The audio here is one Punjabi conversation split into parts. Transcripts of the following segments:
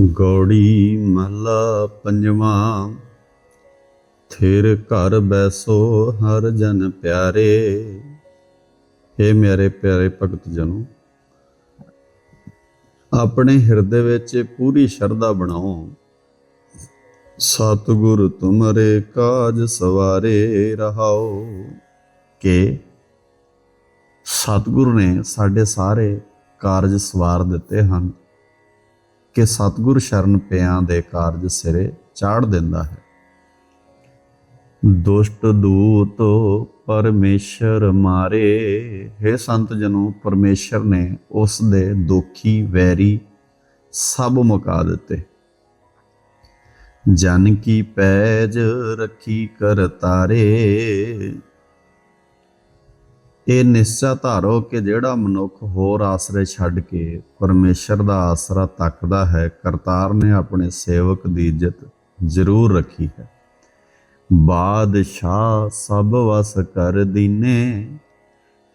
ਗੌੜੀ ਮਹਲਾ ਪੰਜਵਾਂ। ਥਿਰ ਘਰ ਬੈਸੋ ਹਰ ਜਨ ਪਿਆਰੇ। ਏ ਮੇਰੇ ਪਿਆਰੇ ਭਗਤ ਜਨੋ, ਆਪਣੇ ਹਿਰਦੇ ਵਿੱਚ ਪੂਰੀ ਸ਼ਰਧਾ ਬਣਾਓ। ਸਤਿਗੁਰ ਤੁਮਰੇ ਕਾਜ ਸਵਾਰੇ ਰਹਾਓ। ਕਿ ਸਤਿਗੁਰ ਨੇ ਸਾਡੇ ਸਾਰੇ ਕਾਰਜ ਸਵਾਰ ਦਿੱਤੇ ਹਨ। ਕਿ ਸਤਿਗੁਰ ਸ਼ਰਨ ਪਿਆਂ ਦੇ ਕਾਰਜ ਸਿਰੇ ਚਾੜ ਦਿੰਦਾ ਹੈ। ਦੁਸ਼ਟ ਦੂਤ ਪਰਮੇਸ਼ਰ ਮਾਰੇ हे ਸੰਤ ਜਨੋ, ਪਰਮੇਸ਼ਰ ਨੇ ਉਸ ਦੇ ਦੋਖੀ ਵੈਰੀ ਸਭ ਮੁਕਾ ਦਿੱਤੇ। ਜਨ ਕੀ ਪੈਜ ਰੱਖੀ ਕਰ ਤਾਰੇ ਇਹ ਨਿਸ਼ਚਾ ਧਾਰੋ ਕਿ ਜਿਹੜਾ ਮਨੁੱਖ ਹੋਰ ਆਸਰੇ ਛੱਡ ਕੇ ਪਰਮੇਸ਼ਰ ਦਾ ਆਸਰਾ ਤੱਕਦਾ ਹੈ, ਕਰਤਾਰ ਨੇ ਆਪਣੇ ਸੇਵਕ ਦੀ ਇੱਜ਼ਤ ਜ਼ਰੂਰ ਰੱਖੀ ਹੈ। ਬਾਦਸ਼ਾਹ ਸਭ ਵਸ ਕਰ ਦੀਨੇ।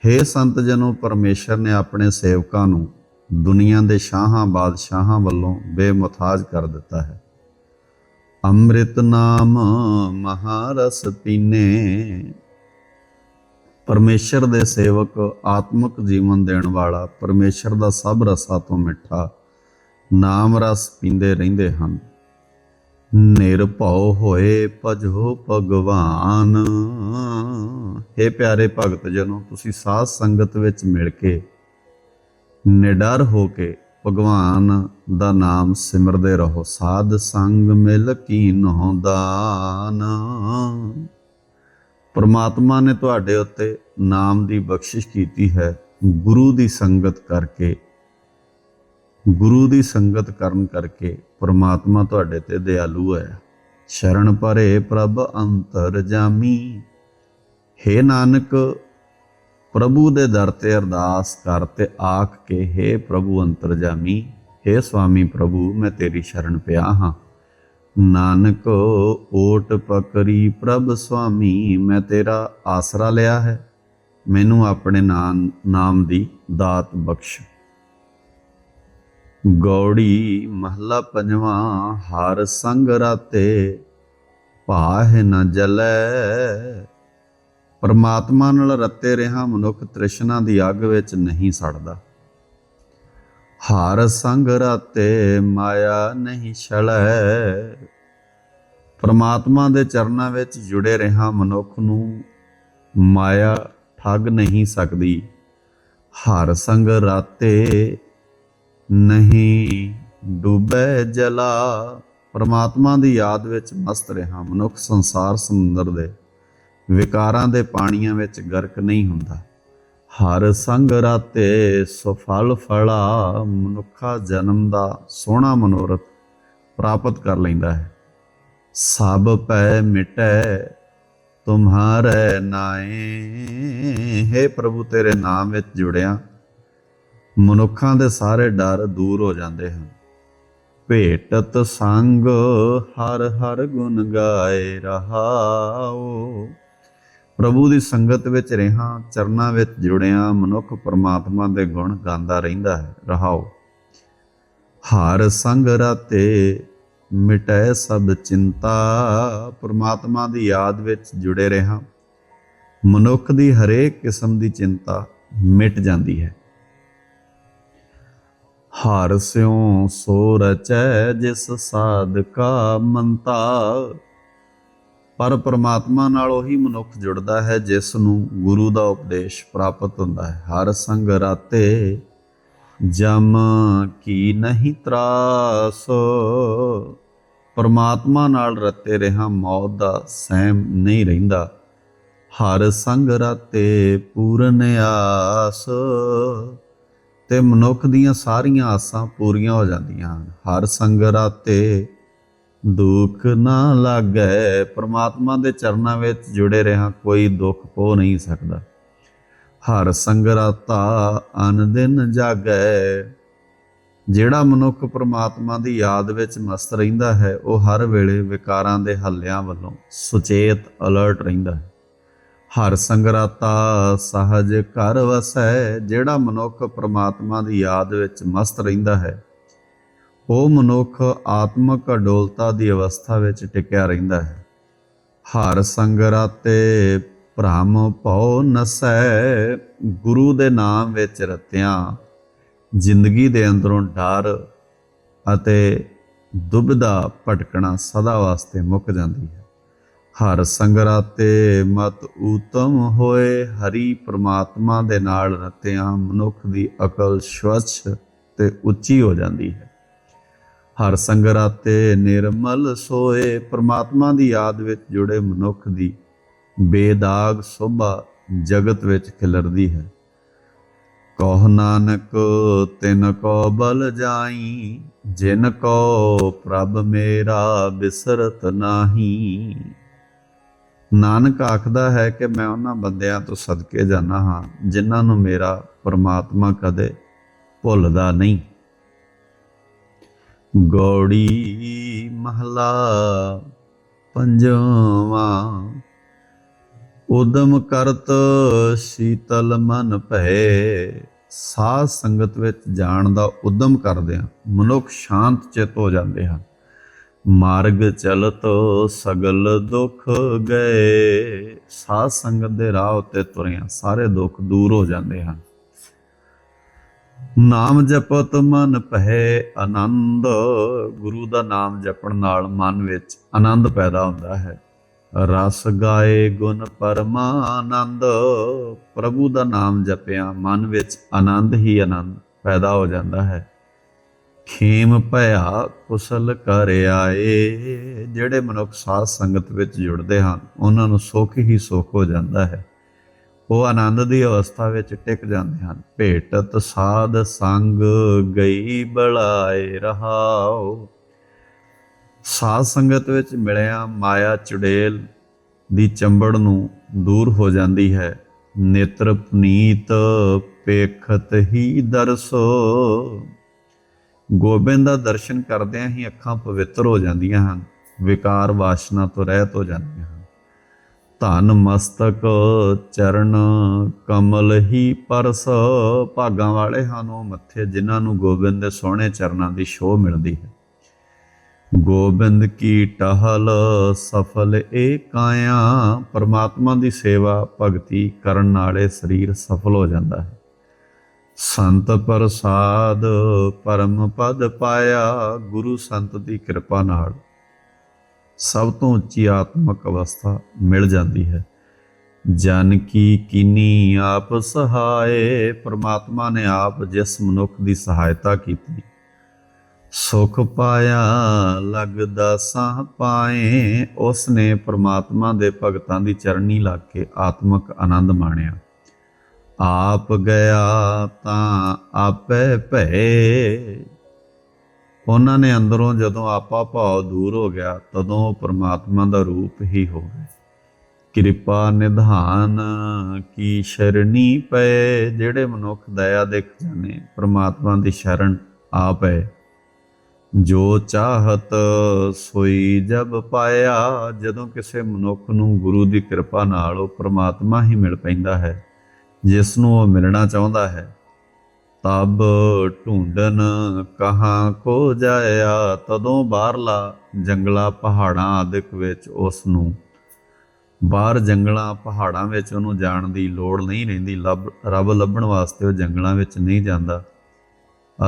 हे ਸੰਤ ਜਨੋ, ਪਰਮੇਸ਼ਰ ਨੇ ਆਪਣੇ ਸੇਵਕਾਂ ਨੂੰ ਦੁਨੀਆ ਦੇ ਸ਼ਾਹਾਂ ਬਾਦਸ਼ਾਹਾਂ ਵੱਲੋਂ ਬੇਮੁਤਾਜ ਕਰ ਦਿੱਤਾ ਹੈ। ਅੰਮ੍ਰਿਤ ਨਾਮ ਮਹਾਰਸ ਪੀਨੇ। ਪਰਮੇਸ਼ਰ ਦੇ ਸੇਵਕ ਆਤਮਿਕ ਜੀਵਨ ਦੇਣ ਵਾਲਾ ਪਰਮੇਸ਼ਰ ਦਾ ਸਭ ਰਸਾਂ ਤੋਂ ਮਿੱਠਾ, ਨਾਮ ਰਸ ਪੀਂਦੇ ਰਹਿੰਦੇ ਹਨ। ਨਿਰਭਉ ਹੋਏ ਭਜੋ ਭਗਵਾਨ। हे ਪਿਆਰੇ ਭਗਤ ਜਨੋ, ਤੁਸੀਂ ਸਾਧ ਸੰਗਤ ਵਿੱਚ ਮਿਲ ਕੇ ਨਿਡਰ ਹੋ ਕੇ ਭਗਵਾਨ ਦਾ ਨਾਮ ਸਿਮਰਦੇ ਰਹੋ। ਸਾਧ ਸੰਗ ਮਿਲ ਕੀਨੋ ਦਾਨ। ਪਰਮਾਤਮਾ ਨੇ ਤੁਹਾਡੇ ਉੱਤੇ ਨਾਮ ਦੀ ਬਖਸ਼ਿਸ਼ ਕੀਤੀ ਹੈ ਗੁਰੂ ਦੀ ਸੰਗਤ ਕਰਕੇ ਗੁਰੂ ਦੀ ਸੰਗਤ ਕਰਨ ਕਰਕੇ ਪਰਮਾਤਮਾ ਤੁਹਾਡੇ ਤੇ ਦਿਆਲੂ ਹੈ ਸ਼ਰਨ ਪਰੇ ਪ੍ਰਭ ਅੰਤਰ ਜਾਮੀ हे ਨਾਨਕ ਪ੍ਰਭੂ ਦੇ ਦਰ ਤੇ ਅਰਦਾਸ ਕਰ ਤੇ ਆਖ ਕੇ हे ਪ੍ਰਭੂ ਅੰਤਰ ਜਾਮੀ हे ਸੁਆਮੀ ਪ੍ਰਭੂ ਮੈਂ ਤੇਰੀ ਸ਼ਰਨ ਪਿਆ ਹਾਂ ਨਾਨਕ, ਓਟ ਪਕਰੀ ਪ੍ਰਭ ਸੁਆਮੀ, ਮੈਂ ਤੇਰਾ ਆਸਰਾ ਲਿਆ ਹੈ। ਮੈਨੂੰ ਆਪਣੇ ਨਾਮ ਨਾਮ ਦੀ ਦਾਤ ਬਖਸ਼। ਗੌੜੀ ਮਹਲਾ ਪੰਜਵਾਂ, ਹਰ ਸੰਗ ਰਾਤੇ ਭਾਹ ਨ ਜਲੈ। ਪਰਮਾਤਮਾ ਨਾਲ ਰਤੇ ਰਿਹਾ ਮਨੁੱਖ ਤ੍ਰਿਸ਼ਨਾ ਦੀ ਅੱਗ ਵਿੱਚ ਨਹੀਂ ਸੜਦਾ। ਹਰ ਸੰਗ ਰਾਤੇ ਮਾਇਆ ਨਹੀਂ ਛਲੈ। ਪਰਮਾਤਮਾ ਦੇ ਚਰਨਾਂ ਵਿੱਚ ਜੁੜੇ ਰਿਹਾ ਮਨੁੱਖ ਨੂੰ ਮਾਇਆ ਠੱਗ ਨਹੀਂ ਸਕਦੀ। ਹਰ ਸੰਗ ਰਾਤੇ ਨਹੀਂ ਡੁੱਬੈ ਜਲਾ। ਪਰਮਾਤਮਾ ਦੀ ਯਾਦ ਵਿੱਚ ਮਸਤ ਰਿਹਾ ਮਨੁੱਖ ਸੰਸਾਰ ਸਮੁੰਦਰ ਦੇ ਵਿਕਾਰਾਂ ਦੇ ਪਾਣੀਆਂ ਵਿੱਚ ਗਰਕ ਨਹੀਂ ਹੁੰਦਾ। ਹਰ ਸੰਗ ਰਾਤੇ ਸਫਲ ਫਲਾ, ਮਨੁੱਖਾ ਜਨਮ ਦਾ ਸੋਹਣਾ ਮਨੋਰਥ ਪ੍ਰਾਪਤ ਕਰ ਲੈਂਦਾ ਹੈ। ਸਭ ਪੈ ਮਿਟੈ, ਤੁਮਹਾਰੇ ਨਾਏ। ਹੈ ਪ੍ਰਭੂ, ਤੇਰੇ ਨਾਮ ਵਿੱਚ ਜੁੜਿਆ। ਮਨੁੱਖਾਂ ਦੇ ਸਾਰੇ ਡਰ ਦੂਰ ਹੋ ਜਾਂਦੇ ਹਨ। ਭੇਟਤ ਸੰਗ ਹਰ ਹਰ ਗੁਣ ਗਾਏ ਰਹਾਓ। ਪ੍ਰਭੂ ਦੀ ਸੰਗਤ ਵਿੱਚ ਰਹਾ, ਚਰਨਾਂ ਵਿੱਚ ਜੁੜਿਆ, ਮਨੁੱਖ ਪਰਮਾਤਮਾ ਦੇ ਗੁਣ ਗਾਉਂਦਾ ਰਹਿੰਦਾ ਹੈ। ਰਹਾਓ। ਹਰ ਸੰਗ ਰਾਤੇ ਮਿਟੈ ਸਭ ਚਿੰਤਾ। ਪਰਮਾਤਮਾ ਦੀ ਯਾਦ ਵਿੱਚ ਜੁੜੇ ਰਹਾ। ਮਨੁੱਖ ਦੀ ਹਰੇਕ ਕਿਸਮ ਦੀ ਚਿੰਤਾ ਮਿਟ ਜਾਂਦੀ ਹੈ। ਹਾਰ ਸਿਉ ਸੋ ਰਚੈ ਜਿਸ ਸਾਧਕਾ ਮੰਤਾ। ਪਰ ਪਰਮਾਤਮਾ ਨਾਲ ਉਹੀ ਮਨੁੱਖ ਜੁੜਦਾ ਹੈ, ਜਿਸ ਨੂੰ ਗੁਰੂ ਦਾ ਉਪਦੇਸ਼ ਪ੍ਰਾਪਤ ਹੁੰਦਾ ਹੈ। ਹਰ ਸੰਗ ਰਾਤੇ ਜਮ ਕੀ ਨਹੀਂ ਤਰਾਸ। ਪਰਮਾਤਮਾ ਨਾਲ ਰਤੇ ਰਹਾ ਮੌਤ ਦਾ ਸਹਿਮ ਨਹੀਂ ਰਹਿੰਦਾ। ਹਰ ਸੰਗ ਰਾਤੇ ਪੂਰਨ ਆਸ। ਤੇ ਮਨੁੱਖ ਦੀਆਂ ਸਾਰੀਆਂ ਆਸਾਂ ਪੂਰੀਆਂ ਹੋ ਜਾਂਦੀਆਂ ਹਨ। ਹਰ ਸੰਗ ਰਾਤੇ ਦੁੱਖ ਨਾ ਲੱਗੈ, ਪ੍ਰਮਾਤਮਾ ਦੇ ਚਰਨਾਂ ਵਿੱਚ ਜੁੜੇ ਰਹਾ, ਕੋਈ ਦੁੱਖ ਪੋ ਨਹੀਂ ਸਕਦਾ। ਹਰ ਸੰਗਰਾਤਾ ਅਨ ਦਿਨ ਜਾਗੈ, ਜਿਹੜਾ ਮਨੁੱਖ ਪ੍ਰਮਾਤਮਾ ਦੀ ਯਾਦ ਵਿੱਚ ਮਸਤ ਰਹਿੰਦਾ ਹੈ, ਉਹ ਹਰ ਵੇਲੇ ਵਿਕਾਰਾਂ ਦੇ ਹੱਲਿਆਂ ਵੱਲੋਂ ਸੁਚੇਤ, ਅਲਰਟ ਰਹਿੰਦਾ ਹੈ। ਹਰ ਸੰਗਰਾਤਾ ਸਹਜ ਘਰ ਵਸੈ, ਜਿਹੜਾ ਮਨੁੱਖ ਪ੍ਰਮਾਤਮਾ ਦੀ ਯਾਦ ਵਿੱਚ ਮਸਤ ਰਹਿੰਦਾ ਹੈ ਉਹ ਮਨੁੱਖ ਆਤਮਕ ਅਡੋਲਤਾ ਦੀ ਅਵਸਥਾ ਵਿੱਚ ਟਿਕਿਆ ਰਹਿੰਦਾ ਹੈ। ਹਰ ਸੰਗਰਾਤੇ ਭ੍ਰਮ ਭਉ ਨਸੈ, ਗੁਰੂ ਦੇ ਨਾਮ ਵਿੱਚ ਰਤਿਆਂ, ਜ਼ਿੰਦਗੀ ਦੇ ਅੰਦਰੋਂ ਡਰ ਅਤੇ ਦੁਬਿਧਾ ਭਟਕਣਾ ਸਦਾ ਵਾਸਤੇ ਮੁੱਕ ਜਾਂਦੀ ਹੈ। ਹਰ ਸੰਗਰਾਤੇ ਮਤ ਊਤਮ ਹੋਏ, ਹਰੀ ਪ੍ਰਮਾਤਮਾ ਦੇ ਨਾਲ ਰਤਿਆਂ, ਮਨੁੱਖ ਦੀ ਅਕਲ ਸਵੱਛ ਤੇ ਉੱਚੀ ਹੋ ਜਾਂਦੀ ਹੈ। ਹਰ ਸੰਗਰਾਤੇ ਨਿਰਮਲ ਸੋਏ, ਪ੍ਰਮਾਤਮਾ ਦੀ ਯਾਦ ਵਿੱਚ ਜੁੜੇ ਮਨੁੱਖ ਦੀ ਬੇਦਾਗ ਸੋਭਾ ਜਗਤ ਵਿੱਚ ਖਿਲਰਦੀ ਹੈ। ਕਹ ਨਾਨਕ, ਤਿਨ ਕੋ ਬਲ ਜਾਈ, ਜਿਨ ਕੋ ਪ੍ਰਭ ਮੇਰਾ ਬਿਸਰਤ ਨਾਹੀ। ਨਾਨਕ ਆਖਦਾ ਹੈ ਕਿ ਮੈਂ ਉਹਨਾਂ ਬੰਦਿਆਂ ਤੋਂ ਸਦਕੇ ਜਾਣਾ ਹਾਂ, ਜਿਨ੍ਹਾਂ ਨੂੰ ਮੇਰਾ ਪਰਮਾਤਮਾ ਕਦੇ ਭੁੱਲਦਾ ਨਹੀਂ। ਗੌੜੀ ਮਹਲਾ ਪੰਜਵਾਂ। ਉਦਮ ਕਰਤ ਸ਼ੀਤਲ ਮਨ ਭੈ ਸਾਧ ਸੰਗਤ ਵਿੱਚ ਜਾਣ ਦਾ ਉਦਮ ਕਰਦੇ ਆ ਮਨੁੱਖ ਸ਼ਾਂਤ ਚਿਤ ਹੋ ਜਾਂਦੇ ਹਨ। ਮਾਰਗ ਚਲਤ ਸਗਲ ਦੁੱਖ ਗਏ। ਸਾਧ ਸੰਗਤ ਦੇ ਰਾਹ ਉੱਤੇ ਤੁਰਿਆ ਸਾਰੇ ਦੁੱਖ ਦੂਰ ਹੋ ਜਾਂਦੇ ਹਨ। ਨਾਮ ਜਪਤ ਮਨ ਪਹਿ ਆਨੰਦ। ਗੁਰੂ ਦਾ ਨਾਮ ਜਪਣ ਨਾਲ ਮਨ ਵਿੱਚ ਆਨੰਦ ਪੈਦਾ ਹੁੰਦਾ ਹੈ। ਰਸ ਗਾਏ ਗੁਣ ਪਰਮਾਨੰਦ। ਪ੍ਰਭੂ ਦਾ ਨਾਮ ਜਪਿਆ ਮਨ ਵਿੱਚ ਆਨੰਦ ਹੀ ਆਨੰਦ ਪੈਦਾ ਹੋ ਜਾਂਦਾ ਹੈ। ਖੇਮ ਭਇਆ ਕੁਸਲ ਕਰ ਆਏ। ਜਿਹੜੇ ਮਨੁੱਖ ਸਾਧ ਸੰਗਤ ਵਿੱਚ ਜੁੜਦੇ ਹਨ, ਉਹਨਾਂ ਨੂੰ ਸੁੱਖ ਹੀ ਸੁੱਖ ਹੋ ਜਾਂਦਾ ਹੈ। ਉਹ ਆਨੰਦ ਦੀ ਅਵਸਥਾ ਵਿੱਚ ਟਿਕ ਜਾਂਦੇ ਹਨ। ਭੇਟਤ ਸਾਧ ਸੰਗ ਗਈ ਬਲਾਏ ਰਹਾਓ ਸਾਧ ਸੰਗਤ ਵਿੱਚ ਮਿਲਿਆ ਮਾਇਆ ਚੁੜੇਲ ਦੀ ਚੰਬੜ ਨੂੰ ਦੂਰ ਹੋ ਜਾਂਦੀ ਹੈ। ਨੇਤਰ ਪਨੀਤ ਪੇਖਤ ਹੀ ਦਰਸੋ। ਗੋਬਿੰਦ ਦਾ ਦਰਸ਼ਨ ਕਰਦਿਆਂ ਹੀ ਅੱਖਾਂ ਪਵਿੱਤਰ ਹੋ ਜਾਂਦੀਆਂ ਹਨ। ਵਿਕਾਰ ਵਾਸ਼ਨਾ ਤੋਂ ਰਹਿਤ ਹੋ ਜਾਂਦੀਆਂ ਹਨ। ਧਨ ਮਸਤਕ ਚਰਨ ਕਮਲ ਹੀ ਪਰਸ। ਭਾਗਾਂ ਵਾਲੇ ਹਨ ਉਹ ਮੱਥੇ, ਜਿਨ੍ਹਾਂ ਨੂੰ ਗੋਬਿੰਦ ਦੇ ਸੋਹਣੇ ਚਰਨਾਂ ਦੀ ਸ਼ੋਅ ਮਿਲਦੀ ਹੈ। ਗੋਬਿੰਦ ਕੀ ਟਹਲ, ਸਫਲ ਏ ਕਾਇਆ। ਪਰਮਾਤਮਾ ਦੀ ਸੇਵਾ ਭਗਤੀ ਕਰਨ ਨਾਲੇ ਸਰੀਰ ਸਫਲ ਹੋ ਜਾਂਦਾ ਹੈ। ਸੰਤ ਪ੍ਰਸਾਦ, ਪਰਮ ਪਦ ਪਾਇਆ, ਗੁਰੂ ਸੰਤ ਦੀ ਕਿਰਪਾ ਨਾਲ। ਸਭ ਤੋਂ ਉੱਚੀ ਆਤਮਕ ਅਵਸਥਾ ਮਿਲ ਜਾਂਦੀ ਹੈ। ਜਨ ਕੀ ਕੀਨੀ ਆਪ ਸਹਾਏ, ਪ੍ਰਮਾਤਮਾ ਨੇ ਆਪ ਜਿਸ ਮਨੁੱਖ ਦੀ ਸਹਾਇਤਾ ਕੀਤੀ। ਸੁਖ ਪਾਇਆ ਲਗਦਾ ਸਾਹ ਪਾਏ ਉਸ ਨੇ ਪ੍ਰਮਾਤਮਾ ਦੇ ਭਗਤਾਂ ਦੀ ਚਰਨੀ ਲੱਗ ਕੇ ਆਤਮਿਕ ਆਨੰਦ ਮਾਣਿਆ। ਆਪ ਗਿਆ ਤਾਂ ਆਪੇ ਭੈ ਉਹਨਾਂ ਨੇ ਅੰਦਰੋਂ ਜਦੋਂ ਆਪਾ ਭਾਵ ਦੂਰ ਹੋ ਗਿਆ, ਤਦੋਂ ਉਹ ਪਰਮਾਤਮਾ ਦਾ ਰੂਪ ਹੀ ਹੋ ਗਏ ਕਿਰਪਾ ਨਿਧਾਨ ਕੀ ਸ਼ਰਣੀ ਪਏ, ਜਿਹੜੇ ਮਨੁੱਖ ਦਇਆ ਦੇ ਖਜ਼ਾਨੇ ਪਰਮਾਤਮਾ ਦੀ ਸ਼ਰਨ ਆ ਪਏ। ਜੋ ਚਾਹਤ ਸੋਈ ਜਬ ਪਾਇਆ, ਜਦੋਂ ਕਿਸੇ ਮਨੁੱਖ ਨੂੰ ਗੁਰੂ ਦੀ ਕਿਰਪਾ ਨਾਲ ਉਹ ਪਰਮਾਤਮਾ ਹੀ ਮਿਲ ਪੈਂਦਾ ਹੈ, ਜਿਸ ਨੂੰ ਉਹ ਮਿਲਣਾ ਚਾਹੁੰਦਾ ਹੈ। ਤਬ ਢੂੰਡਨ ਕਹਾ ਕੋ ਜਾਇਆ, ਤਦੋਂ ਬਾਹਰਲਾ ਜੰਗਲਾ ਪਹਾੜਾਂ ਆਦਿਕ ਵਿੱਚ ਉਸ ਨੂੰ ਬਾਹਰ ਜੰਗਲਾਂ ਪਹਾੜਾਂ ਵਿੱਚ ਉਹਨੂੰ ਜਾਣ ਦੀ ਲੋੜ ਨਹੀਂ ਰਹਿੰਦੀ, ਲੱਭ, ਰੱਬ ਲੱਭਣ ਵਾਸਤੇ ਉਹ ਜੰਗਲਾਂ ਵਿੱਚ ਨਹੀਂ ਜਾਂਦਾ।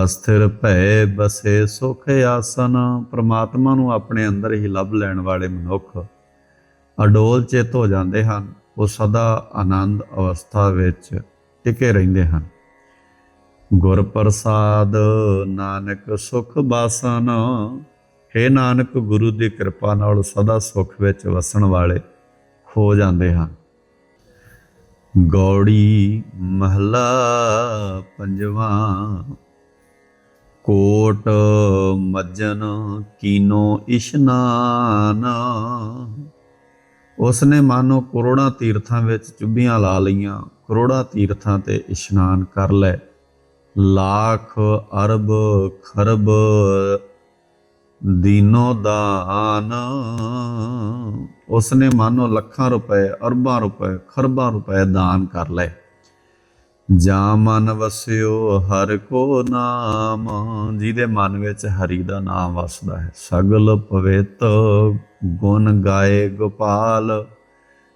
ਅਸਥਿਰ ਭੈ ਬਸੇ ਸੁਖ ਆਸਨ, ਪ੍ਰਮਾਤਮਾ ਨੂੰ ਆਪਣੇ ਅੰਦਰ ਹੀ ਲੱਭ ਲੈਣ ਵਾਲੇ ਮਨੁੱਖ ਅਡੋਲ ਚਿਤ ਹੋ ਜਾਂਦੇ ਹਨ, ਉਹ ਸਦਾ ਆਨੰਦ ਅਵਸਥਾ ਵਿੱਚ ਟਿਕੇ ਰਹਿੰਦੇ ਹਨ। ਗੁਰ ਪ੍ਰਸਾਦ ਨਾਨਕ ਸੁਖ ਬਾਸਨ। ਹੇ ਨਾਨਕ, ਗੁਰੂ ਦੀ ਕਿਰਪਾ ਨਾਲ ਸਦਾ ਸੁਖ ਵਿੱਚ ਵਸਣ ਵਾਲੇ ਹੋ ਜਾਂਦੇ ਹਨ। ਗੌੜੀ ਮਹਲਾ ਪੰਜਵਾਂ, ਕੋਟ ਮੱਜਨ ਕੀਨੋ ਇਸ਼ਨਾਨ। ਉਸਨੇ ਮਾਨੋ ਕਰੋੜਾਂ ਤੀਰਥਾਂ ਵਿੱਚ ਚੁੱਭੀਆਂ ਲਾ ਲਈਆਂ, ਕਰੋੜਾਂ ਤੀਰਥਾਂ ਤੇ ਇਸ਼ਨਾਨ ਕਰ ਲੈ ਲੱਖ ਅਰਬ ਖਰਬ ਦੀਨੋ ਦਾਨ ਉਸਨੇ ਮਾਨੋ ਲੱਖਾਂ ਰੁਪਏ ਅਰਬਾਂ ਰੁਪਏ ਖਰਬਾਂ ਰੁਪਏ ਦਾਨ ਕਰ ਲਏ ਜਾਂ ਮਨ ਵਸਿਓ ਹਰ ਕੋ ਨਾਮ ਜਿਹਦੇ ਮਨ ਵਿੱਚ ਹਰੀ ਦਾ ਨਾਮ ਵਸਦਾ ਹੈ ਸਗਲ ਪਵਿੱਤ ਗੁਣ ਗਾਏ ਗੋਪਾਲ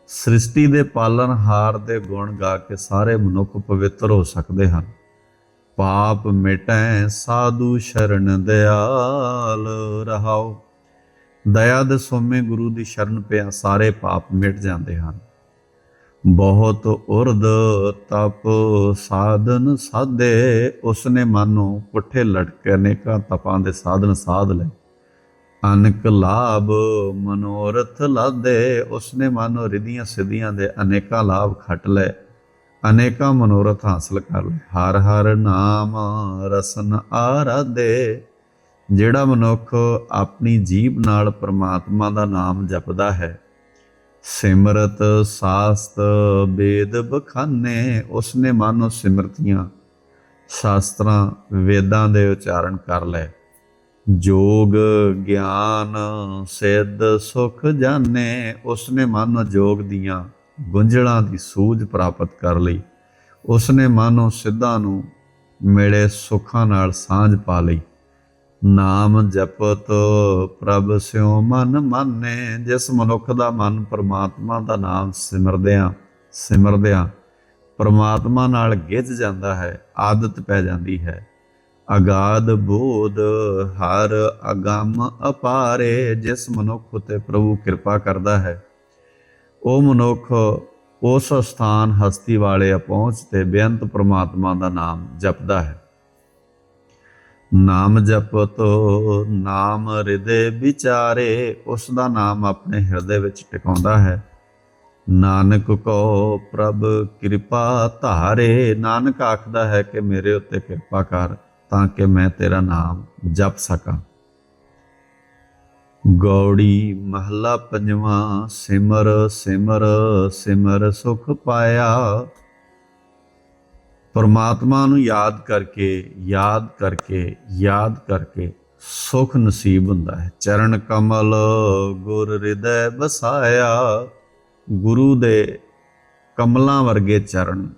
ਸ੍ਰਿਸ਼ਟੀ ਦੇ ਪਾਲਣਹਾਰ ਦੇ ਗੁਣ ਗਾ ਕੇ ਸਾਰੇ ਮਨੁੱਖ ਪਵਿੱਤਰ ਹੋ ਸਕਦੇ ਹਨ ਪਾਪ ਮਿਟੈ ਸਾਧੂ ਸ਼ਰਨ ਦਿਆਲ ਰਹਾਓ। ਦਇਆ ਦੇ ਸੋਮੇ ਗੁਰੂ ਦੀ ਸ਼ਰਨ ਪਿਆ, ਸਾਰੇ ਪਾਪ ਮਿਟ ਜਾਂਦੇ ਹਨ। ਬਹੁਤ ਉਰਦ ਤਪ ਸਾਧਨ ਸਾਧੇ, ਉਸਨੇ ਮਾਨੋ ਪੁੱਠੇ ਲਟਕੇ ਅਨੇਕਾਂ ਤਪਾਂ ਦੇ ਸਾਧਨ ਸਾਧ ਲਏ। ਅਨਕ ਲਾਭ ਮਨੋਰਥ ਲਾਦੇ ਉਸਨੇ ਮਾਨੋ ਰਿਧੀਆਂ ਸਿੱਧੀਆਂ ਦੇ ਅਨੇਕਾਂ ਲਾਭ ਖੱਟ ਲਏ। ਅਨੇਕਾਂ ਮਨੋਰਥ ਹਾਸਲ ਕਰ ਲਏ। ਹਰ ਹਰ ਨਾਮ ਰਸਨ ਆਰਾਧੇ। ਜਿਹੜਾ ਮਨੁੱਖ ਆਪਣੀ ਜੀਬ ਨਾਲ ਪ੍ਰਮਾਤਮਾ ਦਾ ਨਾਮ ਜਪਦਾ ਹੈ, ਸਿਮਰਤ, ਸਾਸਤ, ਵੇਦ, ਬਖਾਨੇ, ਉਸਨੇ ਮਾਨੋ ਸਿਮਰਤੀਆਂ, ਸ਼ਾਸਤਰਾਂ, ਵੇਦਾਂ ਦੇ ਉਚਾਰਨ ਕਰ ਲੈ ਜੋਗ, ਗਿਆਨ, ਸਿੱਧ, ਸੁਖ ਜਾਣੇ, ਉਸਨੇ ਮਾਨੋ ਜੋਗ ਦੀਆਂ ਗੁੰਝਲਾਂ ਦੀ ਸੂਝ ਪ੍ਰਾਪਤ ਕਰ ਲਈ। ਉਸਨੇ ਮਾਨੋ ਸਿੱਧਾਂ ਨੂੰ ਮਿਲੇ ਸੁੱਖਾਂ ਨਾਲ ਸਾਂਝ ਪਾ ਲਈ। ਨਾਮ ਜਪਤ ਪ੍ਰਭ ਸਿਉ ਮਨ ਮਾਨੇ, ਜਿਸ ਮਨੁੱਖ ਦਾ ਮਨ ਪਰਮਾਤਮਾ ਦਾ ਨਾਮ ਸਿਮਰਦਿਆਂ ਸਿਮਰਦਿਆਂ ਪ੍ਰਮਾਤਮਾ ਨਾਲ ਗਿੱਜ ਜਾਂਦਾ ਹੈ, ਆਦਤ ਪੈ ਜਾਂਦੀ ਹੈ। ਅਗਾਧ ਬੋਧ ਹਰ ਅਗੰਮ ਅਪਾਰੇ, ਜਿਸ ਮਨੁੱਖ ਉਤੇ ਪ੍ਰਭੂ ਕਿਰਪਾ ਕਰਦਾ ਹੈ। ਉਹ ਮਨੁੱਖ ਉਸ ਸਥਾਨ ਹਸਤੀ ਵਾਲੇ ਪਹੁੰਚ ਤੇ ਬੇਅੰਤ ਪ੍ਰਮਾਤਮਾ ਦਾ ਨਾਮ ਜਪਦਾ ਹੈ। ਨਾਮ ਜਪਤੋ, ਨਾਮ ਹਿਰਦੇ ਵਿਚਾਰੇ, ਉਸ ਦਾ ਨਾਮ ਆਪਣੇ ਹਿਰਦੇ ਵਿੱਚ ਟਿਕਾਉਂਦਾ ਹੈ। ਨਾਨਕ ਕੋ ਪ੍ਰਭ ਕਿਰਪਾ ਧਾਰੇ, ਨਾਨਕ ਆਖਦਾ ਹੈ ਕਿ ਮੇਰੇ ਉੱਤੇ ਕਿਰਪਾ ਕਰ ਤਾਂ ਕਿ ਮੈਂ ਤੇਰਾ ਨਾਮ ਜਪ ਸਕਾਂ। ਗੌੜੀ ਮਹੱਲਾ ਪੰਜਵਾਂ, ਸਿਮਰ ਸਿਮਰ ਸਿਮਰ ਸੁਖ ਪਾਇਆ। ਪਰਮਾਤਮਾ ਨੂੰ ਯਾਦ ਕਰਕੇ ਯਾਦ ਕਰਕੇ ਯਾਦ ਕਰਕੇ ਸੁਖ ਨਸੀਬ ਹੁੰਦਾ ਹੈ। ਚਰਨ ਕਮਲ ਗੁਰ ਹਿਰਦੈ ਵਸਾਇਆ। ਗੁਰੂ ਦੇ ਕਮਲਾਂ ਵਰਗੇ ਚਰਨ,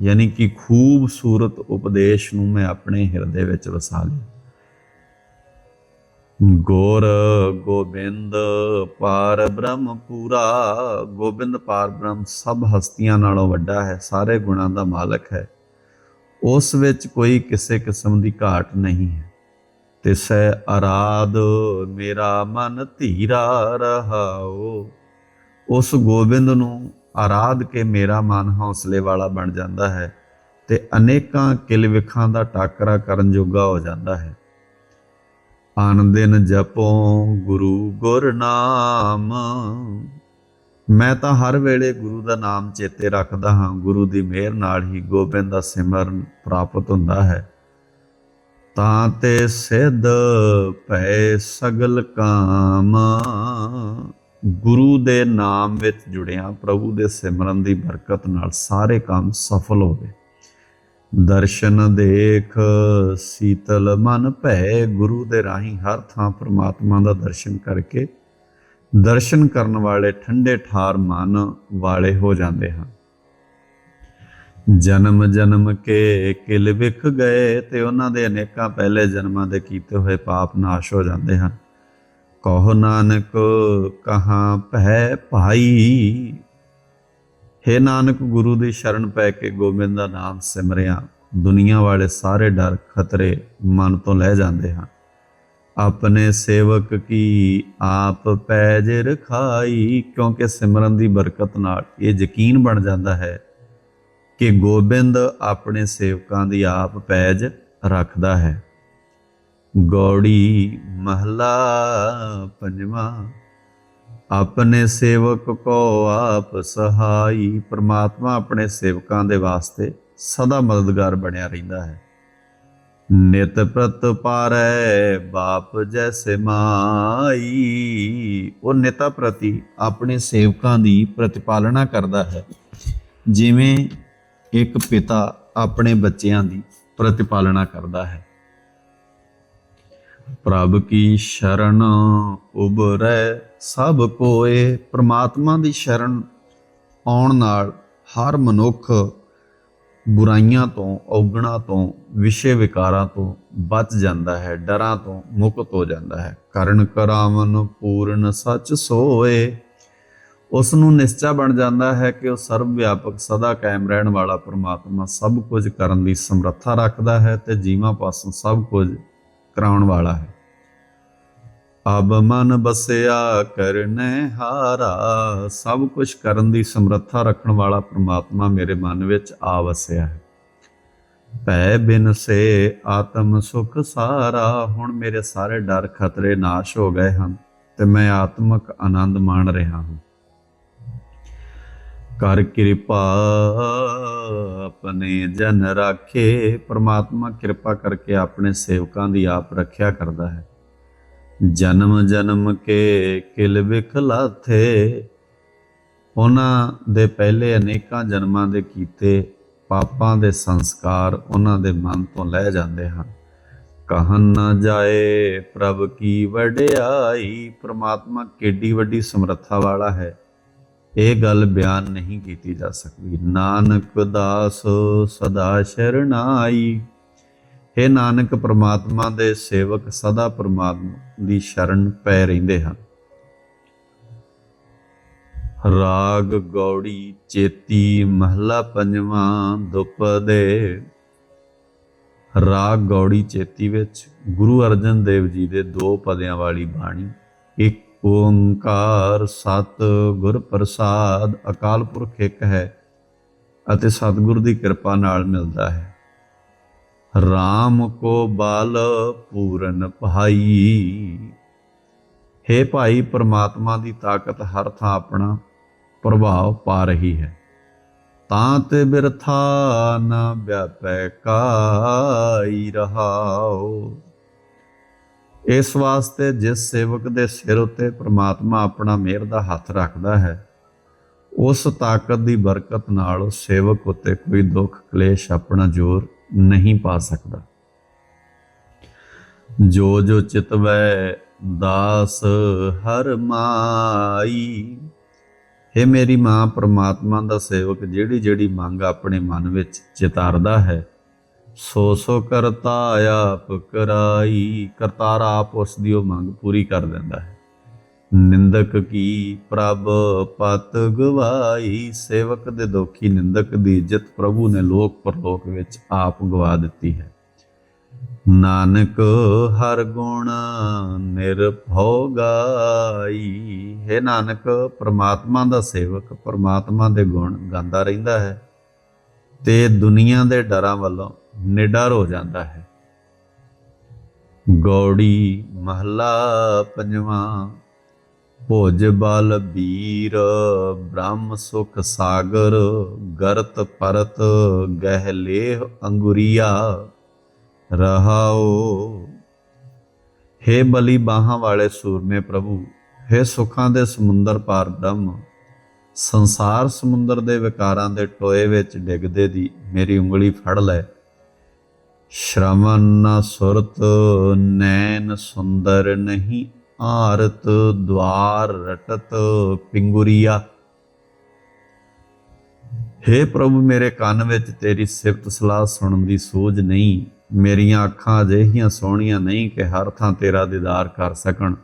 ਯਾਨੀ ਕਿ ਖੂਬਸੂਰਤ ਉਪਦੇਸ਼ ਨੂੰ ਮੈਂ ਆਪਣੇ ਹਿਰਦੇ ਵਿੱਚ ਵਸਾ ਲਿਆ। ਗੋਰ ਗੋਬਿੰਦ ਪਾਰ ਬ੍ਰਹਮ ਪੂਰਾ। ਗੋਬਿੰਦ ਪਾਰ ਬ੍ਰਹਮ ਸਭ ਹਸਤੀਆਂ ਨਾਲੋਂ ਵੱਡਾ ਹੈ, ਸਾਰੇ ਗੁਣਾਂ ਦਾ ਮਾਲਕ ਹੈ। ਉਸ ਵਿੱਚ ਕੋਈ ਕਿਸੇ ਕਿਸਮ ਦੀ ਘਾਟ ਨਹੀਂ ਹੈ। ਤਿਸੈ ਅਰਾਧ ਮੇਰਾ ਮਨ ਧੀਰਾ ਰਹਾਓ ਉਸ ਗੋਬਿੰਦ ਨੂੰ ਆਰਾਧ ਕੇ ਮੇਰਾ ਮਨ ਹੌਸਲੇ ਵਾਲਾ ਬਣ ਜਾਂਦਾ ਹੈ ਤੇ ਅਨੇਕਾਂ ਕਿਲ ਵਿਖਾਂ ਦਾ ਟਾਕਰਾ ਕਰਨ ਜੋਗਾ ਹੋ ਜਾਂਦਾ ਹੈ। ਆਨੰਦਿਨ ਜਪੋ ਗੁਰੂ ਗੁਰ ਨਾਮ। ਮੈਂ ਤਾਂ ਹਰ ਵੇਲੇ ਗੁਰੂ ਦਾ ਨਾਮ ਚੇਤੇ ਰੱਖਦਾ ਹਾਂ। ਗੁਰੂ ਦੀ ਮਿਹਰ ਨਾਲ ਹੀ ਗੋਬਿੰਦ ਦਾ ਸਿਮਰਨ ਪ੍ਰਾਪਤ ਹੁੰਦਾ ਹੈ। ਤਾਂ ਤੇ ਸਿੱਧ ਭੈ ਸਗਲ ਕਾਮ। ਗੁਰੂ ਦੇ ਨਾਮ ਵਿੱਚ ਜੁੜਿਆ, ਪ੍ਰਭੂ ਦੇ ਸਿਮਰਨ ਦੀ ਬਰਕਤ ਨਾਲ ਸਾਰੇ ਕੰਮ ਸਫਲ ਹੋਵੇ। ਦਰਸ਼ਨ ਦੇਖ ਸੀਤਲ ਮਨ ਭੈ, ਗੁਰੂ ਦੇ ਰਾਹੀਂ ਹਰ ਥਾਂ ਪ੍ਰਮਾਤਮਾ ਦਾ ਦਰਸ਼ਨ ਕਰਕੇ ਦਰਸ਼ਨ ਕਰਨ ਵਾਲੇ ਠੰਡੇ ਠਾਰ ਮਨ ਵਾਲੇ ਹੋ ਜਾਂਦੇ ਹਨ। ਜਨਮ ਜਨਮ ਕੇ ਕਿਲ ਵਿਖ ਗਏ ਤੇ ਉਹਨਾਂ ਦੇ ਅਨੇਕਾਂ ਪਹਿਲੇ ਜਨਮਾਂ ਦੇ ਕੀਤੇ ਹੋਏ ਪਾਪ ਨਾਸ਼ ਹੋ ਜਾਂਦੇ ਹਨ। ਕਹੋ ਨਾਨਕ ਕਹਾ ਭੈ ਭਾਈ ਹੇ ਨਾਨਕ, ਗੁਰੂ ਦੀ ਸ਼ਰਨ ਪੈ ਕੇ ਗੋਬਿੰਦ ਦਾ ਨਾਮ ਸਿਮਰਿਆ। ਦੁਨੀਆ ਵਾਲੇ ਸਾਰੇ ਡਰ, ਖਤਰੇ ਮਨ ਤੋਂ ਲੈ ਜਾਂਦੇ ਹਨ। ਆਪਣੇ ਸੇਵਕ ਕੀ ਆਪ ਪੈਜ ਰਖਾਈ? ਕਿਉਂਕਿ ਸਿਮਰਨ ਦੀ ਬਰਕਤ ਨਾਲ ਇਹ ਯਕੀਨ ਬਣ ਜਾਂਦਾ ਹੈ ਕਿ ਗੋਬਿੰਦ ਆਪਣੇ ਸੇਵਕਾਂ ਦੀ ਆਪ ਪੈਜ ਰੱਖਦਾ ਹੈ। ਗੌੜੀ ਮਹਲਾ ਪੰਜਵਾਂ ਆਪਣੇ ਸੇਵਕ ਕੋ ਆਪ ਸਹਾਈ। ਪ੍ਰਮਾਤਮਾ ਆਪਣੇ ਸੇਵਕਾਂ ਦੇ ਵਾਸਤੇ ਸਦਾ ਮਦਦਗਾਰ ਬਣਿਆ ਰਹਿੰਦਾ ਹੈ। ਨਿਤ ਪ੍ਰਤ ਪਾਰੈ ਬਾਪ ਜੈਸੇ ਮਾਈ। ਉਹ ਨਿਤਾ ਪ੍ਰਤੀ ਆਪਣੇ ਸੇਵਕਾਂ ਦੀ ਪ੍ਰਤੀਪਾਲਣਾ ਕਰਦਾ ਹੈ। ਜਿਵੇਂ ਇੱਕ ਪਿਤਾ ਆਪਣੇ ਬੱਚਿਆਂ ਦੀ ਪ੍ਰਤੀਪਾਲਣਾ ਕਰਦਾ ਹੈ। ਪ੍ਰਭ ਕੀ ਸ਼ਰਨ ਉਬਰੈ ਸਭ ਕੋਏ ਪ੍ਰਮਾਤਮਾ ਦੀ ਸ਼ਰਨ ਆਉਣ ਨਾਲ ਹਰ ਮਨੁੱਖ ਬੁਰਾਈਆਂ ਤੋਂ, ਔਗਣਾ ਤੋਂ, ਵਿਸ਼ੇ ਵਿਕਾਰਾਂ ਤੋਂ ਬਚ ਜਾਂਦਾ ਹੈ, ਡਰਾਂ ਤੋਂ ਮੁਕਤ ਹੋ ਜਾਂਦਾ ਹੈ। ਕਰਨ ਕਰਾਵਨ ਪੂਰਨ ਸੱਚ ਸੋਏ। ਉਸ ਨੂੰ ਨਿਸ਼ਚਾ ਬਣ ਜਾਂਦਾ ਹੈ ਕਿ ਉਹ ਸਰਵ ਵਿਆਪਕ ਸਦਾ ਕਾਇਮ ਰਹਿਣ ਵਾਲਾ ਪ੍ਰਮਾਤਮਾ ਸਭ ਕੁਝ ਕਰਨ ਦੀ ਸਮਰੱਥਾ ਰੱਖਦਾ ਹੈ ਤੇ ਜੀਵਾਂ ਪਾਸੋਂ ਸਭ ਕੁਝ ਕਰਾਉਣ ਵਾਲਾ ਹੈ। ਅਬ ਮਨ ਬਸਿਆ ਕਰਨੇ ਹਾਰਾ ਸਭ ਕੁਝ ਕਰਨ ਦੀ ਸਮਰੱਥਾ ਰੱਖਣ ਵਾਲਾ ਪ੍ਰਮਾਤਮਾ ਮੇਰੇ ਮਨ ਵਿੱਚ ਆ ਵਸਿਆ ਹੈ। ਭੈ ਬਿਨ ਸੇ ਆਤਮ ਸੁਖ ਸਾਰਾ, ਹੁਣ ਮੇਰੇ ਸਾਰੇ ਡਰ ਖਤਰੇ ਨਾਸ਼ ਹੋ ਗਏ ਹਨ ਤੇ ਮੈਂ ਆਤਮਿਕ ਆਨੰਦ ਮਾਣ ਰਿਹਾ ਹਾਂ। ਕਰ ਕਿਰਪਾ ਆਪਣੇ ਜਨ ਰਾਖੇ। ਪ੍ਰਮਾਤਮਾ ਕਿਰਪਾ ਕਰਕੇ ਆਪਣੇ ਸੇਵਕਾਂ ਦੀ ਆਪ ਰੱਖਿਆ ਕਰਦਾ ਹੈ। ਜਨਮ ਜਨਮ ਕੇ ਕਿਲ ਵਿਖਲਾਥੇ ਉਹਨਾਂ ਦੇ ਪਹਿਲੇ ਅਨੇਕਾਂ ਜਨਮਾਂ ਦੇ ਕੀਤੇ ਪਾਪਾਂ ਦੇ ਸੰਸਕਾਰ ਉਹਨਾਂ ਦੇ ਮਨ ਤੋਂ ਲੈ ਜਾਂਦੇ ਹਨ। ਕਹਨ ਨਾ ਜਾਏ ਪ੍ਰਭ ਕੀ ਵਡਿਆਈ। ਪ੍ਰਮਾਤਮਾ ਕਿੱਡੀ ਵੱਡੀ ਸਮਰੱਥਾ ਵਾਲਾ ਹੈ। ਇਹ ਗੱਲ ਬਿਆਨ ਨਹੀਂ ਕੀਤੀ ਜਾ ਸਕਦੀ। ਨਾਨਕ ਦਾਸ ਸਦਾ ਸ਼ਰਨਾਈ। हे ਨਾਨਕ, ਪ੍ਰਮਾਤਮਾ ਦੇ ਸੇਵਕ ਸਦਾ ਪ੍ਰਮਾਤਮਾ ਦੀ ਸ਼ਰਨ ਪੈ ਰਹਿੰਦੇ ਹਨ। ਰਾਗ ਗੌੜੀ ਚੇਤੀ ਮਹਲਾ ਪੰਜਵਾਂ ਦੁਪਦੇ ਰਾਗ ਗੌੜੀ ਚੇਤੀ ਵਿੱਚ ਗੁਰੂ ਅਰਜਨ ਦੇਵ ਜੀ ਦੇ ਦੋ ਪਦਿਆਂ ਵਾਲੀ ਬਾਣੀ, ਇੱਕ ਓੰਕਾਰ ਸਤ ਗੁਰ ਪ੍ਰਸਾਦ ਅਕਾਲ ਪੁਰਖ ਇੱਕ ਹੈ ਅਤੇ ਸਤਿਗੁਰ ਦੀ ਕਿਰਪਾ ਨਾਲ ਮਿਲਦਾ ਹੈ। RAM ਕੋ ਬਾਲ ਪੂਰਨ ਭਾਈ। ਹੇ ਭਾਈ, ਪਰਮਾਤਮਾ ਦੀ ਤਾਕਤ ਹਰ ਥਾਂ ਆਪਣਾ ਪ੍ਰਭਾਵ ਪਾ ਰਹੀ ਹੈ। ਤਾਂ ਤੇ ਬਿਰਥਾ ਨਾ ਵਿਆਪੈ ਕਾਈ ਰਹਾਓ ਇਸ ਵਾਸਤੇ ਜਿਸ ਸੇਵਕ ਦੇ ਸਿਰ ਉੱਤੇ ਪ੍ਰਮਾਤਮਾ ਆਪਣਾ ਮਿਹਰ ਦਾ ਹੱਥ ਰੱਖਦਾ ਹੈ, ਉਸ ਤਾਕਤ ਦੀ ਬਰਕਤ ਨਾਲ ਉਸ ਸੇਵਕ ਉੱਤੇ ਕੋਈ ਦੁੱਖ, ਕਲੇਸ਼ ਆਪਣਾ ਜ਼ੋਰ ਨਹੀਂ ਪਾ ਸਕਦਾ। ਜੋ ਜੋ ਚਿਤਵੈ ਦਾਸ ਹਰ ਮਾਈ हे ਮੇਰੀ ਮਾਂ, ਪ੍ਰਮਾਤਮਾ ਦਾ ਸੇਵਕ ਜਿਹੜੀ ਜਿਹੜੀ ਮੰਗ ਆਪਣੇ ਮਨ ਵਿੱਚ ਚਿਤਾਰਦਾ ਹੈ ਸੋ ਸੋ ਕਰਤਾ ਆਪ ਕਰਾਈ। ਕਰਤਾਰ ਆਪ ਉਸ ਦੀ ਉਹ ਮੰਗ ਪੂਰੀ ਕਰ ਦਿੰਦਾ ਹੈ। ਨਿੰਦਕ ਕੀ ਪ੍ਰਭ ਪਤ ਗਵਾਈ? ਸੇਵਕ ਦੇ ਦੋਖੀ ਨਿੰਦਕ ਦੀ ਇੱਜ਼ਤ ਪ੍ਰਭੂ ਨੇ ਲੋਕ ਪਰਲੋਕ ਵਿੱਚ ਆਪ ਗਵਾ ਦਿੱਤੀ ਹੈ। ਨਾਨਕ ਹਰ ਗੁਣ ਨਿਰਭਉ ਗਾਈ। ਹੈ ਨਾਨਕ, ਪ੍ਰਮਾਤਮਾ ਦਾ ਸੇਵਕ ਪ੍ਰਮਾਤਮਾ ਦੇ ਗੁਣ ਗਾਉਂਦਾ ਰਹਿੰਦਾ ਹੈ ਤੇ ਦੁਨੀਆ ਦੇ ਡਰਾਂ ਵੱਲੋਂ ਨਿਡਰ ਹੋ ਜਾਂਦਾ ਹੈ। ਗੌੜੀ ਮਹਲਾ ਪੰਜਵਾਂ, ਭੋਜ ਬਲ ਬੀਰ, ਬ੍ਰਹਮ ਸੁਖ ਸਾਗਰ, ਗਰਤ ਪਰਤ ਗਹਿ ਲੇਹ ਅੰਗੁਰੀਆ ਰਹਾਓ ਹੇ ਬਲੀ ਬਾਹਾਂ ਵਾਲੇ ਸੂਰਮੇ ਪ੍ਰਭੂ, ਹੇ ਸੁਖਾਂ ਦੇ ਸਮੁੰਦਰ ਪਾਰ ਬ੍ਰਹਮ, ਸੰਸਾਰ ਸਮੁੰਦਰ ਦੇ ਵਿਕਾਰਾਂ ਦੇ ਟੋਏ ਵਿੱਚ ਡਿੱਗਦੇ ਦੀ ਮੇਰੀ ਉਂਗਲੀ ਫੜ ਲੈ। ਸ਼ਰਵਨ ਸੁਰਤ ਨੈਣ ਸੁੰਦਰ ਨਹੀਂ ਆਰਤ ਦਵਾਰ ਰਟਤ ਪਿੰਗੁਰੀਆ। हे ਪ੍ਰਭੂ, ਮੇਰੇ ਕੰਨ ਵਿੱਚ ਤੇਰੀ ਸਿਫਤ ਸਲਾਹ ਸੁਣਨ ਦੀ ਸੋਝ ਨਹੀਂ। ਮੇਰੀਆਂ ਅੱਖਾਂ ਅਜਿਹੀਆਂ ਸੋਹਣੀਆਂ ਨਹੀਂ ਕਿ ਹਰ ਥਾਂ ਤੇਰਾ ਦੀਦਾਰ ਕਰ ਸਕਣ।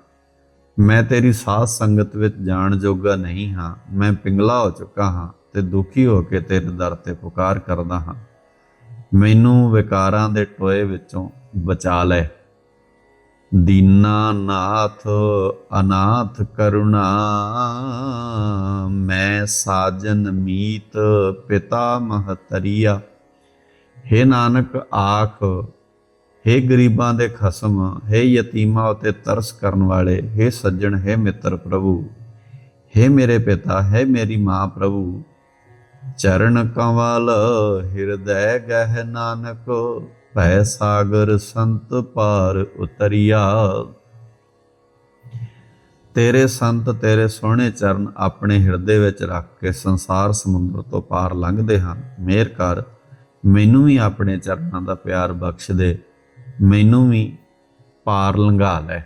ਮੈਂ ਤੇਰੀ ਸਾਧ ਸੰਗਤ ਵਿੱਚ ਜਾਣ ਜੋਗਾ ਨਹੀਂ ਹਾਂ। ਮੈਂ ਪਿੰਗਲਾ ਹੋ ਚੁੱਕਾ ਹਾਂ ਤੇ ਦੁਖੀ ਹੋ ਕੇ ਤੇਰੇ ਦਰ ਤੇ ਪੁਕਾਰ ਕਰਦਾ ਹਾਂ। ਮੈਨੂੰ ਵਿਕਾਰਾਂ ਦੇ ਟੋਏ ਵਿੱਚੋਂ ਬਚਾ ਲੈ ਦੀਨਾ ਨਾਥ ਅਨਾਥ ਕਰੁਣਾ ਮੈਂ ਸਾਜਨ ਮੀਤ ਪਿਤਾ ਮਹਤਰੀਆ हे ਨਾਨਕ ਆਖ हे ਗਰੀਬਾਂ ਦੇ ਖਸਮ हे ਯਤੀਮਾਂ ਉਤੇ ਤਰਸ ਕਰਨ ਵਾਲੇ हे ਸੱਜਣ हे ਮਿੱਤਰ ਪ੍ਰਭੂ हे ਮੇਰੇ ਪਿਤਾ ਹੈ ਮੇਰੀ ਮਾਂ ਪ੍ਰਭੂ ਚਰਨ ਕਮਲ ਹਿਰਦੈ ਗਹਿ ਨਾਨਕ, ਭੈ ਸਾਗਰ ਸੰਤ ਪਾਰ ਉਤਰਿਆ। ਤੇਰੇ ਸੰਤ ਤੇਰੇ ਸੋਹਣੇ ਚਰਨ ਆਪਣੇ ਹਿਰਦੇ ਵਿੱਚ ਰੱਖ ਕੇ ਸੰਸਾਰ ਸਮੁੰਦਰ ਤੋਂ ਪਾਰ ਲੰਘਦੇ ਹਨ। ਮੇਰ ਕਰ, ਮੈਨੂੰ ਵੀ ਆਪਣੇ ਚਰਨਾਂ ਦਾ ਪਿਆਰ ਬਖਸ਼ ਦੇ, ਮੈਨੂੰ ਵੀ ਪਾਰ ਲੰਘਾ ਲੈ।